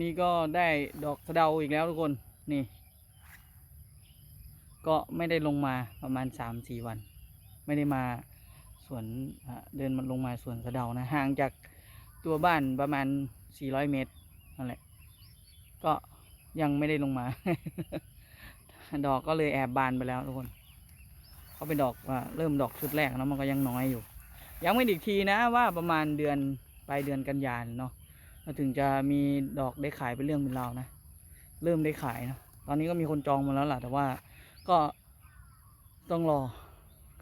นี่ก็ได้ดอกสะเดาอีกแล้วทุกคนนี่ ก็ไม่ได้ลงมาประมาณสามสี่วัน ไม่ได้มาสวนเดินมันลงมาสวนสะเดานะห่างจากตัวบ้านประมาณสี่ร้อยเมตรนั่นแหละ ก็ยังไม่ได้ลงมา ดอกก็เลยแอบบานไปแล้วทุกคนเขาเป็นดอกเริ่มดอกชุดแรกแล้วมันก็ยังน้อยอยู่ ยังไม่อีกทีนะว่าประมาณเดือนปลายเดือนกันยานเนาะ ถึงจะมีดอกได้ขายเป็นเรื่องเป็นราวนะ เริ่มได้ขายนะ ตอนนี้ก็มีคนจองมาแล้วล่ะ แต่ว่าก็ต้องรอ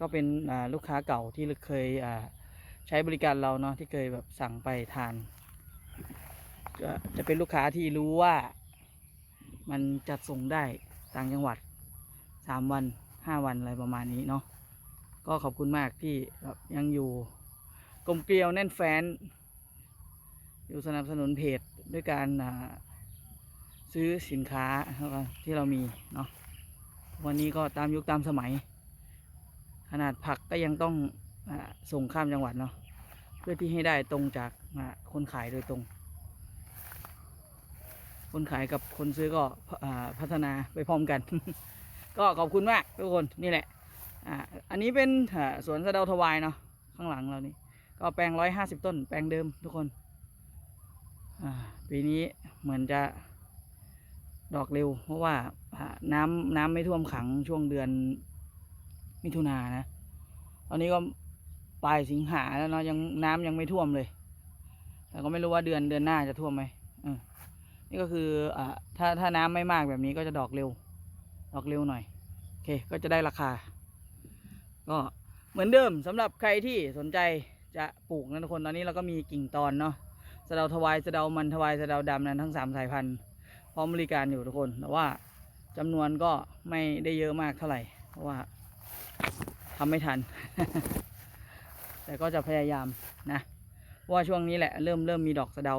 ก็เป็นลูกค้าเก่าที่เคยใช้บริการเราเนาะ ที่เคยแบบสั่งไปทาน ก็จะเป็นลูกค้าที่รู้ว่ามันจัดส่งได้ต่างจังหวัดสามวันห้าวันอะไรประมาณนี้เนาะ ก็ขอบคุณมากที่ยังอยู่กลมเกลียวแน่นแฟ้น อยู่สนับสนุนเพจด้วยการซื้อสินค้าที่เรามีเนาะวันนี้ก็ตามยุคตามสมัย ขนาดผักก็ยังต้องส่งข้ามจังหวัดเนาะเพื่อที่ให้ได้ตรงจากคนขายโดยตรง คนขายกับคนซื้อก็พัฒนาไปพร้อมกัน ก็ขอบคุณมากทุกคนนี่แหละอันนี้เป็นสวนสะเดาทวายเนาะข้างหลังเรานี่ก็แปลงร้อยห้าสิบต้น แปลงเดิมทุกคน ปีนี้เหมือนจะดอกเร็ว เพราะว่าอ่าน้ำน้ำไม่ท่วมขังช่วงเดือนมิถุนายนนะ ตอนนี้ก็ปลายสิงหาแล้วเนาะยังน้ำยังไม่ท่วมเลย แต่ก็ไม่รู้ว่าเดือนเดือนหน้าจะท่วมไหมนี่ก็คืออ่าถ้าถ้าน้ำไม่มากแบบนี้ก็จะดอกเร็ว ดอกเร็วหน่อยโอเคก็จะได้ราคา ก็เหมือนเดิมสำหรับใครที่สนใจจะปลูกนะทุกคนตอนนี้เราก็มีกิ่งตอนเนาะ สะเดาทวายสะเดามันทวายสะเดาดำนั้นทั้งสามสายพันธุ์พร้อมบริการอยู่ทุกคนแต่ว่าจำนวนก็ไม่ได้เยอะมากเท่าไหร่ เพราะว่าทำไม่ทัน แต่ก็จะพยายามนะเพราะว่าช่วงนี้แหละเริ่มเริ่มมีดอกสะเดา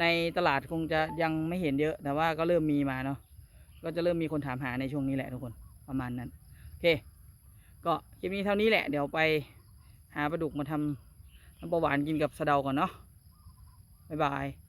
ในตลาดคงจะยังไม่เห็นเยอะ แต่ว่าก็เริ่มมีมาเนาะก็จะเริ่มมีคนถามหาในช่วงนี้แหละทุกคนประมาณนั้นโอเค ก็คลิปนี้เท่านี้แหละ เดี๋ยวไปหาปลาดุกมาทำน้ำปลาหวานกินกับสะเดาก่อนเนาะ บ๊ายบาย